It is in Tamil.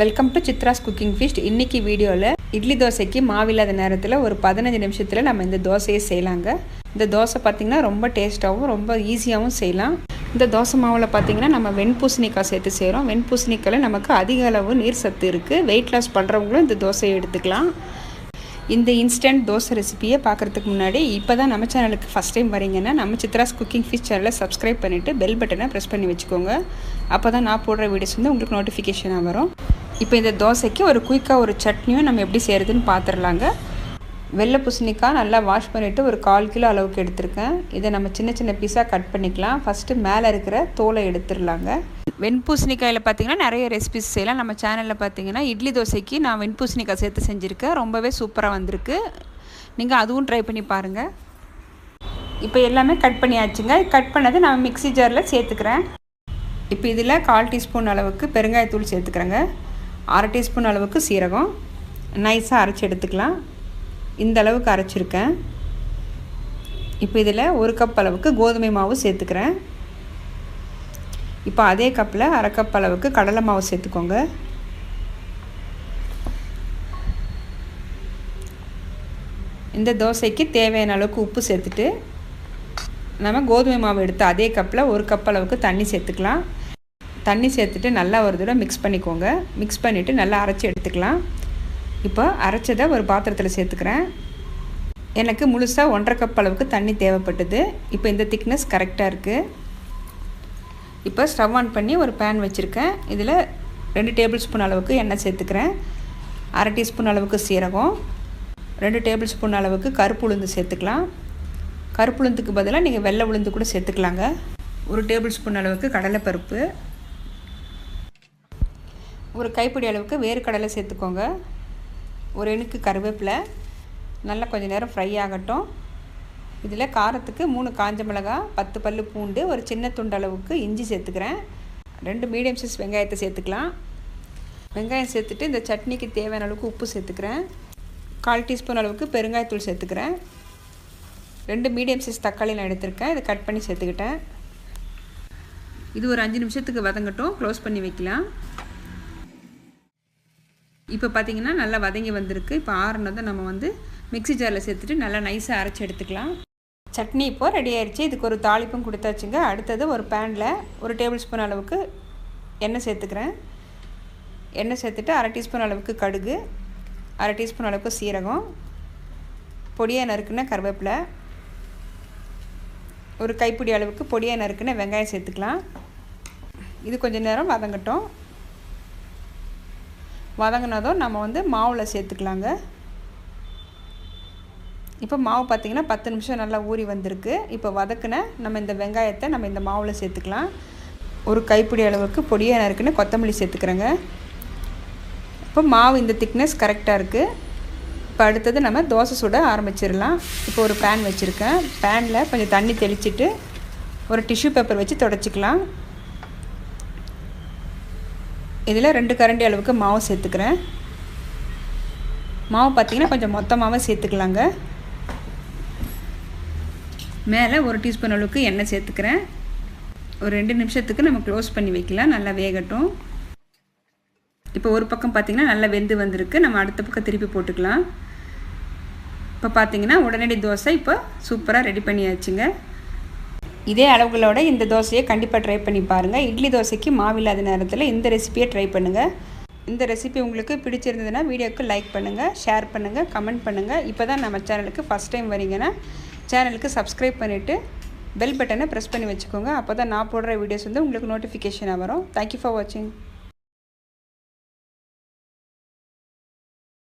Welcome to Chitra's cooking feast இன்றைக்கி வீடியோவில் இட்லி தோசைக்கு மாவில்லாத நேரத்தில் ஒரு பதினஞ்சு நிமிஷத்தில் நம்ம இந்த தோசையை செய்யலாங்க. இந்த தோசை பார்த்திங்கன்னா ரொம்ப டேஸ்ட்டாகவும் ரொம்ப ஈஸியாகவும் செய்யலாம். இந்த தோசை மாவில் பார்த்திங்கன்னா நம்ம வெண்பூசணிக்காய் சேர்த்து செய்கிறோம் வெண்பூசணிக்காயில் நமக்கு அதிக அளவு நீர் சத்து இருக்குது வெயிட் லாஸ் பண்ணுறவங்களும் இந்த தோசையை எடுத்துக்கலாம். இந்த இன்ஸ்டன்ட் தோசை ரெசிபியை பார்க்குறதுக்கு முன்னாடி இப்போ தான் நம்ம சேனலுக்கு ஃபஸ்ட் டைம் வரீங்கன்னா நம்ம சித்ராஸ் குக்கிங் ஃபிஷ் சேனலை சப்ஸ்கிரைப் பண்ணிவிட்டு பெல் பட்டனை ப்ரெஸ் பண்ணி வச்சுக்கோங்க. அப்போ தான் நான் போடுற வீடியோஸ் வந்து உங்களுக்கு நோட்டிஃபிகேஷனாக வரும். இப்போ இந்த தோசைக்கு ஒரு குயிக்காக ஒரு சட்னியும் நம்ம எப்படி செய்கிறதுன்னு பார்த்துடலாங்க வெள்ளை பூசணிக்காய் நல்லா வாஷ் பண்ணிவிட்டு ஒரு கால் கிலோ அளவுக்கு எடுத்திருக்கேன். இதை நம்ம சின்ன சின்ன பீஸாக கட் பண்ணிக்கலாம். ஃபஸ்ட்டு மேலே இருக்கிற தோலை எடுத்துடலாங்க. வெண்பூசணிக்காயில் பார்த்தீங்கன்னா நிறைய ரெசிபிஸ் செய்யலாம். நம்ம சேனலில் பார்த்தீங்கன்னா இட்லி தோசைக்கு நான் வெண்பூசணிக்காய் சேர்த்து செஞ்சுருக்கேன். ரொம்பவே சூப்பராக வந்திருக்கு. நீங்கள் அதுவும் ட்ரை பண்ணி பாருங்கள் இப்போ எல்லாமே கட் பண்ணியாச்சுங்க. கட் பண்ணது நான் மிக்ஸி ஜாரில் சேர்த்துக்கிறேன். இப்போ இதில் கால் டீஸ்பூன் அளவுக்கு பெருங்காயத்தூள் சேர்த்துக்கிறேங்க. அரை டீஸ்பூன் அளவுக்கு சீரகம். நைஸாக அரைச்சி எடுத்துக்கலாம். இந்த அளவுக்கு அரைச்சிருக்கேன். இப்போ இதில் ஒரு கப் அளவுக்கு கோதுமை மாவு சேர்த்துக்கிறேன். இப்போ அதே கப்பில் அரை கப் அளவுக்கு கடலை மாவு சேர்த்துக்கோங்க. இந்த தோசைக்கு தேவையான அளவுக்கு உப்பு சேர்த்துட்டு நம்ம கோதுமை மாவு எடுத்து அதே கப்பில் ஒரு கப் அளவுக்கு தண்ணி சேர்த்துக்கலாம். தண்ணி சேர்த்துட்டு நல்லா ஒரு தடவை மிக்ஸ் பண்ணிக்கோங்க. மிக்ஸ் பண்ணிவிட்டு நல்லா அரைச்சி எடுத்துக்கலாம். இப்போ அரைச்சதை ஒரு பாத்திரத்தில் சேர்த்துக்கிறேன். எனக்கு முழுசாக ஒன்றரை கப் அளவுக்கு தண்ணி தேவைப்பட்டது. இப்போ இந்த திக்னஸ் கரெக்டாக இருக்குது இப்போ ஸ்டவ் ஆன் பண்ணி ஒரு பேன் வச்சுருக்கேன். இதில் ரெண்டு டேபிள் ஸ்பூன் அளவுக்கு எண்ணெய் சேர்த்துக்கிறேன். அரை டீஸ்பூன் அளவுக்கு சீரகம். ரெண்டு டேபிள் ஸ்பூன் அளவுக்கு கருப்பு உளுந்து சேர்த்துக்கலாம். கருப்பு உளுந்துக்கு பதிலாக நீங்கள் வெள்ளை உளுந்து கூட சேர்த்துக்கலாங்க. ஒரு டேபிள் ஸ்பூன் அளவுக்கு கடலைப்பருப்பு. ஒரு கைப்பிடி அளவுக்கு வேர்க்கடலை சேர்த்துக்கோங்க. ஒரு இணுக்கு கருவேப்பிலை. நல்லா கொஞ்சம் நேரம் ஃப்ரை ஆகட்டும். இதில் காரத்துக்கு மூணு காஞ்ச மிளகா பத்து பல் பூண்டு ஒரு சின்ன துண்டு அளவுக்கு இஞ்சி சேர்த்துக்கிறேன். ரெண்டு மீடியம் சைஸ் வெங்காயத்தை சேர்த்துக்கலாம். வெங்காயம் சேர்த்துட்டு இந்த சட்னிக்கு தேவையான அளவுக்கு உப்பு சேர்த்துக்கிறேன். கால் டீஸ்பூன் அளவுக்கு பெருங்காயத்தூள் சேர்த்துக்கிறேன். ரெண்டு மீடியம் சைஸ் தக்காளி நான் எடுத்திருக்கேன். இதை கட் பண்ணி சேர்த்துக்கிட்டேன். இது ஒரு அஞ்சு நிமிஷத்துக்கு வதங்கட்டும். க்ளோஸ் பண்ணி வைக்கலாம். இப்போ பார்த்திங்கன்னா நல்லா வதங்கி வந்திருக்கு. இப்போ ஆறுனதை நம்ம வந்து மிக்ஸி ஜாரில் சேர்த்துட்டு நல்லா நைஸாக அரைச்சி எடுத்துக்கலாம். சட்னி இப்போ ரெடி ஆயிடுச்சு இதுக்கு ஒரு தாளிப்பும் கொடுத்தாச்சுங்க. அடுத்தது ஒரு பேனில் ஒரு டேபிள் ஸ்பூன் அளவுக்கு எண்ணெய் சேர்த்துக்கிறேன். எண்ணெய் சேர்த்துட்டு அரை டீஸ்பூன் அளவுக்கு கடுகு அரை டீஸ்பூன் அளவுக்கு சீரகம் பொடியாக நறுக்குன்னா கருவேப்பிலை ஒரு கைப்பிடி அளவுக்கு பொடியாக நறுக்குன வெங்காயம் சேர்த்துக்கலாம். இது கொஞ்சம் நேரம் வதங்கட்டும். வதங்கினதும் நம்ம வந்து மாவில் சேர்த்துக்கலாங்க. இப்போ மாவு பார்த்திங்கன்னா பத்து நிமிஷம் நல்லா ஊறி வந்திருக்கு. இப்போ வதக்குன நம்ம இந்த வெங்காயத்தை நம்ம இந்த மாவில் சேர்த்துக்கலாம். ஒரு கைப்பிடி அளவுக்கு பொடியாக நறுக்குன்னு கொத்தமல்லி சேர்த்துக்கிறேங்க. இப்போ மாவு இந்த திக்னஸ் கரெக்டாக இருக்குது இப்போ அடுத்தது நம்ம தோசை சுட ஆரம்பிச்சிடலாம். இப்போ ஒரு பேன் வச்சுருக்கேன். பேனில் கொஞ்சம் தண்ணி தெளிச்சுட்டு ஒரு டிஷ்யூ பேப்பர் வச்சு தொடச்சிக்கலாம். இதில் ரெண்டு கரண்டி அளவுக்கு மாவு சேர்த்துக்கிறேன். மாவு பார்த்திங்கன்னா கொஞ்சம் மொத்தமாகவே சேர்த்துக்கலாங்க. மேலே ஒரு டீஸ்பூன் அளவுக்கு எண்ணெய் சேர்த்துக்கிறேன். ஒரு ரெண்டு நிமிஷத்துக்கு நம்ம க்ளோஸ் பண்ணி வைக்கலாம் நல்லா வேகட்டும். இப்போ ஒரு பக்கம் பார்த்திங்கன்னா நல்லா வெந்து வந்திருக்கு. நம்ம அடுத்த பக்கம் திருப்பி போட்டுக்கலாம். இப்போ பார்த்திங்கன்னா உடனடி தோசை இப்போ சூப்பராக ரெடி பண்ணியாச்சுங்க. இதே அளவுகளோட இந்த தோசையை கண்டிப்பாக ட்ரை பண்ணி பாருங்கள் இட்லி தோசைக்கு மாவில்லாத நேரத்தில் இந்த ரெசிபியை ட்ரை பண்ணுங்கள் இந்த ரெசிபி உங்களுக்கு பிடிச்சிருந்ததுன்னா வீடியோவுக்கு லைக் பண்ணுங்கள் ஷேர் பண்ணுங்கள் கமெண்ட் பண்ணுங்கள் இப்போ தான் நம்ம சேனலுக்கு ஃபஸ்ட் டைம் வரீங்கன்னா சேனலுக்கு சப்ஸ்கிரைப் பண்ணிவிட்டு பெல் பட்டனை ப்ரெஸ் பண்ணி வச்சுக்கோங்க. அப்போ தான் நான் போடுற வீடியோஸ் வந்து உங்களுக்கு நோட்டிஃபிகேஷனாக வரும். தேங்க்யூ ஃபார் வாட்சிங்